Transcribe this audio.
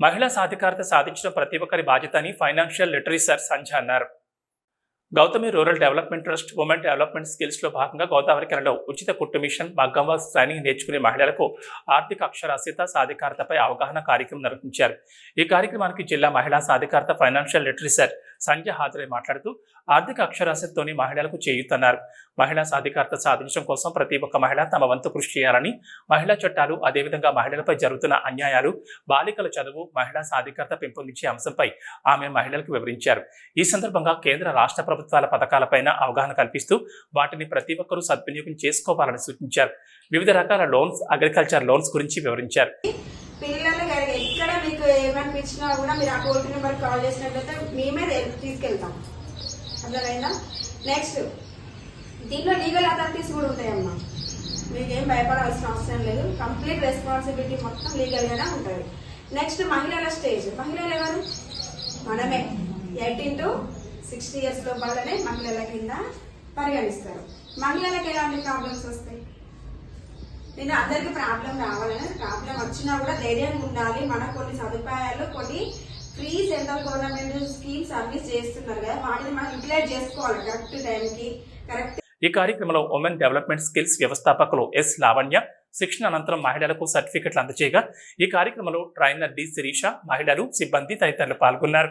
మహిళా సాధికారత సాధించడం ప్రతి ఒక్కరి బాధ్యత అని ఫైనాన్షియల్ లిటరీసర్ సంజ అన్నారు. Gautami rural development trust women development స్కిల్స్లో భాగంగా గోదావరికరలో ఉచిత కుట్టు మిషన్ మగ్గం వర్క్ ట్రైనింగ్ నేర్చుకునే మహిళలకు ఆర్థిక అక్షరాస్యత సాధికారతపై అవగాహన కార్యక్రమం నిర్వహించారు. ఈ కార్యక్రమానికి జిల్లా మహిళా సాధికారత ఫైనాన్షియల్ లిటరీసర్ సంధ్య హాజరై మాట్లాడుతూ ఆర్థిక అక్షరాస్యతతోని మహిళలకు చేయుతున్నారు. మహిళా సాధికారత సాధించడం కోసం ప్రతి ఒక్క మహిళ తమ వంతు కృషి చేయాలని మహిళా చట్టాలు అదేవిధంగా మహిళలపై జరుగుతున్న అన్యాయాలు బాలికల చదువు మహిళా సాధికారత పెంపొందించే అంశంపై ఆమె మహిళలకు వివరించారు. ఈ సందర్భంగా కేంద్ర రాష్ట్ర ప్రభుత్వాల పథకాలపైన అవగాహన కల్పిస్తూ వాటిని ప్రతి ఒక్కరూ సద్వినియోగం చేసుకోవాలని సూచించారు. వివిధ రకాల లోన్స్ అగ్రికల్చర్ లోన్స్ గురించి వివరించారు. పిల్లలు ఎక్కడ మీకు ఏమనిపించినా కూడా మీరు ఆ టోల్ నెంబర్ కాల్ చేసినట్లయితే మేమే తీసుకెళ్తాం. అర్థమైందా? నెక్స్ట్ దీంట్లో లీగల్ అథారిటీస్ కూడా ఉంటాయమ్మా. మీకు ఏం భయపడాల్సిన అవసరం లేదు. కంప్లీట్ రెస్పాన్సిబిలిటీ మొత్తం లీగల్గానే ఉంటుంది. నెక్స్ట్ మహిళల స్టేజ్ మహిళలు ఎవరు? మనమే. ఎయిటీన్ టు సిక్స్టీ ఇయర్స్ లోపలనే మహిళల కింద పరిగణిస్తారు. మహిళలకు ఎలాంటి ప్రాబ్లమ్స్ వస్తాయి? నేను అందరికీ ప్రాబ్లం రావాలని ప్రాబ్లం వచ్చినా కూడా ధైర్యంగా ఉండాలి. మనకు కొన్ని సదుపాయాలు కొన్ని ఫ్రీ సెంట్రల్ గవర్నమెంట్ స్కీమ్స్ అన్ని చేస్తున్నారు కదా వాటిని మనం యూటిలైజ్ చేసుకోవాలి కరెక్ట్ టైంకి కరెక్ట్ ఈ కార్యక్రమంలో ఉమెన్ డెవలప్మెంట్ స్కిల్స్ వ్యవస్థాపకులు ఎస్ లావణ్య శిక్షణ అనంతరం మహిళలకు సర్టిఫికెట్లు అందజేయగా ఈ కార్యక్రమంలో ట్రైనర్ డి శిరీష మహిళలు సిబ్బంది తదితరులు పాల్గొన్నారు.